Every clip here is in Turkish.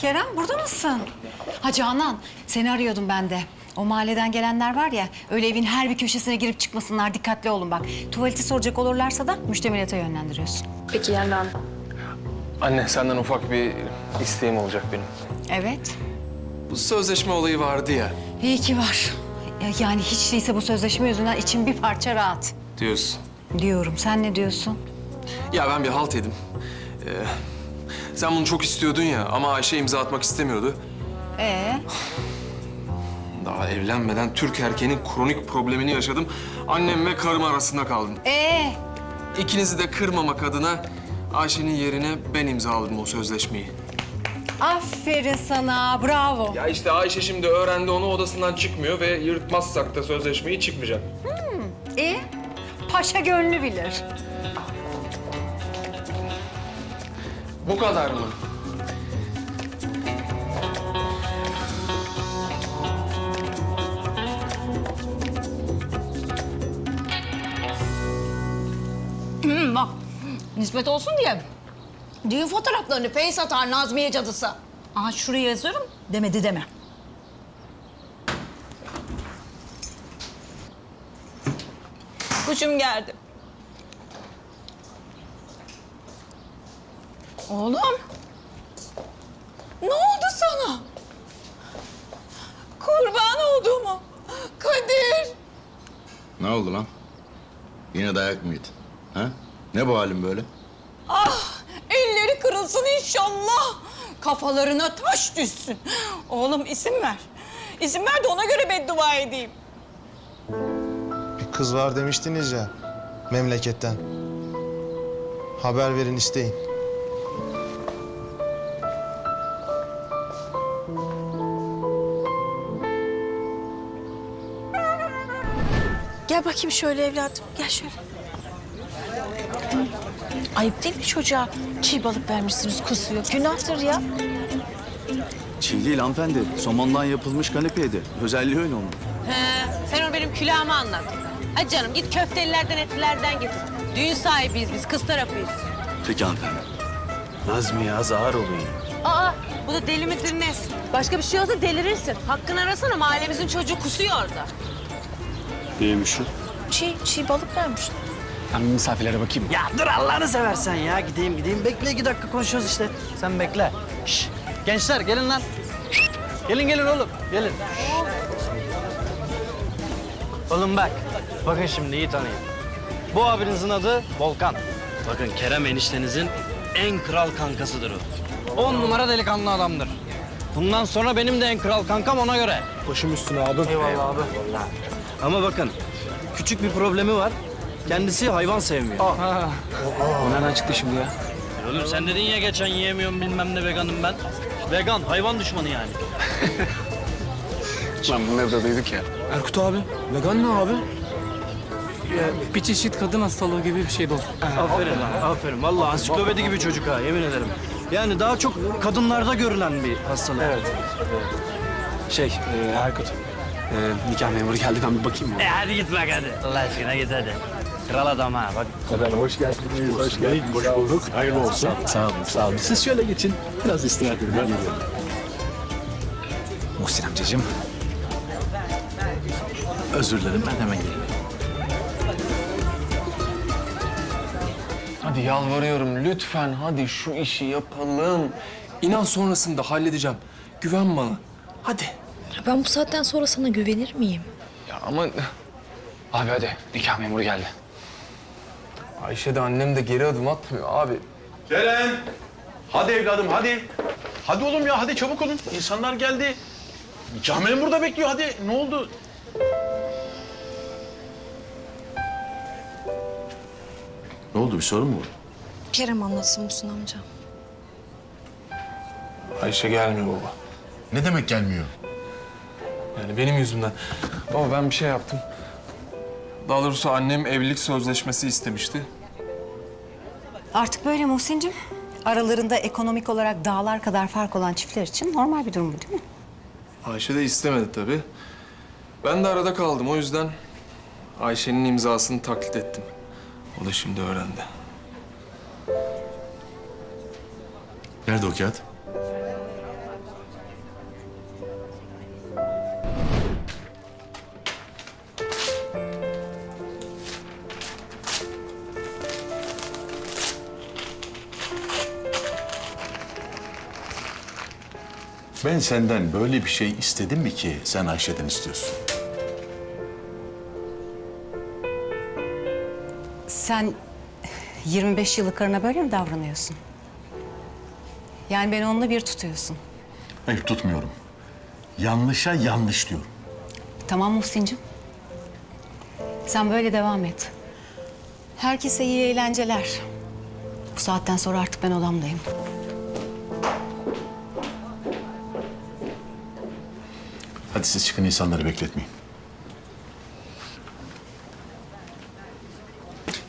Kerem burada mısın? Ha Canan seni arıyordum ben de. O mahalleden gelenler var ya öyle evin her bir köşesine girip çıkmasınlar dikkatli olun bak. Tuvaleti soracak olurlarsa da müştemilata yönlendiriyorsun. Peki Yelda. Anne senden ufak bir isteğim olacak benim. Evet. Bu sözleşme olayı vardı ya İyi ki var. Ya- Yani hiç değilse bu sözleşme yüzünden içim bir parça rahat. diyorsun. Diyorum. Sen ne diyorsun? Ya ben bir halt yedim. Ee, sen bunu çok istiyordun ya ama Ayşe imza atmak istemiyordu. Ee, Daha evlenmeden Türk erkeğinin kronik problemini yaşadım. Annem ve karım arasında kaldım. ee. İkinizi de kırmamak adına Ayşe'nin yerine ben imzaladım o sözleşmeyi. Aferin sana. Bravo. Ya işte Ayşe şimdi öğrendi onu odasından çıkmıyor ve yırtmazsak da sözleşmeyi çıkmayacak. İyi. Paşa gönlü bilir. Bu kadar mı? Hı, bak nispet olsun diye düğün fotoğraflarını pey satar Nazmiye cadısı. Aha şuraya yazıyorum demedi deme. Kuşum geldi. Oğlum. Ne oldu sana? Kurban olduğumu. Kadir. Ne oldu lan? Yine dayak mı yedin? Ha? Ne bu halin böyle? Ah, elleri kırılsın inşallah. Kafalarına taş düşsün. Oğlum isim ver. İsim ver de ona göre beddua edeyim. Bir kız var demiştiniz ya memleketten. Haber verin isteyin. Gel bakayım şöyle evladım. Gel şöyle. Ayıp değil mi çocuğa? Çiğ balık vermişsiniz kusuyor. Günahtır ya. Çiğ değil hanımefendi. Somondan yapılmış kanepeydi. Özelliği öyle onun. He, sen onu benim külahıma anlat. Hadi canım git köftelilerden etlilerden getir. Düğün sahibiyiz biz, kız tarafıyız. Peki hanımefendi. Nazmiye az ağır olayım. Aa, bu da deli midir ne? Başka bir şey olsa delirirsin. Hakkını arasana, mahallemizin çocuğu kusuyor orada. Neymiş o? Çiğ, çiğ balık vermişler. Ben bir misafirlere bakayım. Ya dur Allah'ını seversen ya. Gideyim gideyim. Bekle iki dakika konuşuyoruz işte. Sen bekle. Şş, gençler gelin lan. Gelin gelin oğlum. Gelin. Oğlum bak. Bakın şimdi iyi tanıyın. Bu abinizin adı Volkan. Bakın Kerem eniştenizin en kral kankasıdır o. On numara delikanlı adamdır. Bundan sonra benim de en kral kankam ona göre. Başım üstüne abim. Eyvallah abi. Ama bakın küçük bir problemi var. Kendisi hayvan sevmiyor. O nereden çıktı şimdi ya? Oğlum sen dedin ya geçen yiyemiyorum bilmem ne veganım ben. Vegan, hayvan düşmanı yani. Lan bunları da duyduk ya. Erkut abi, vegan ne abi? Ya, bir çeşit kadın hastalığı gibi bir şey dostum. Aferin lan, aferin. Vallahi ansiklopedi gibi çocuk ha, yemin ederim. Yani daha çok kadınlarda görülen bir hastalık. Evet. Şey, e, Erkut. E, nikah memuru geldi ben bir bakayım mı? E hadi git bak hadi. Allah aşkına git hadi. Kral adam ha, bak. hoş geldiniz. Hoş geldiniz. Hoş bulduk. Hayırlı olsun. Sağ olun, sağ olun. Siz şöyle geçin. Biraz istirahat edin. Ben geliyorum. Muhsin amcacığım. Özür dilerim ben hemen geliyorum. Hadi yalvarıyorum lütfen hadi şu işi yapalım. İnan sonrasında halledeceğim. Güven bana. Hadi. Ben bu saatten sonra sana güvenir miyim? Ya ama Abi hadi, nikah memuru geldi. Ayşe de annem de geri adım atmıyor abi. Ceren! Hadi evladım hadi. Hadi oğlum ya hadi çabuk olun. İnsanlar geldi. Nikah memuru da bekliyor hadi. Ne oldu? Ne oldu bir sorun mu var? Kerem anlatsın Musun amca. Ayşe gelmiyor baba. Ne demek gelmiyor? Yani benim yüzümden. Baba ben bir şey yaptım. Daha doğrusu annem evlilik sözleşmesi istemişti. Artık böyle Muhsin'cim. Aralarında ekonomik olarak dağlar kadar fark olan çiftler için normal bir durum bu değil mi? Ayşe de istemedi tabii. Ben de arada kaldım. O yüzden Ayşe'nin imzasını taklit ettim. O da şimdi öğrendi. Nerede o kağıt? Ben senden böyle bir şey istedim mi ki sen Ayşe'den istiyorsun? Sen 25 yıllık karına böyle mi davranıyorsun? Yani beni onunla bir tutuyorsun. Hayır tutmuyorum. Yanlışa yanlış diyorum. Tamam Muhsin'cim. Sen böyle devam et. Herkese iyi eğlenceler. Bu saatten sonra artık ben odamdayım. Hadi siz çıkın insanları bekletmeyin.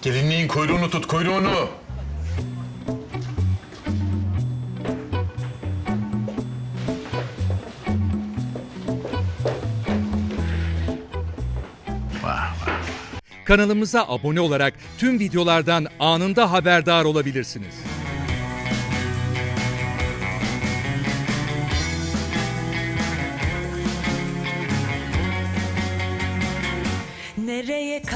Gelinliğin kuyruğunu tut, kuyruğunu. Kanalımıza abone olarak tüm videolardan anında haberdar olabilirsiniz.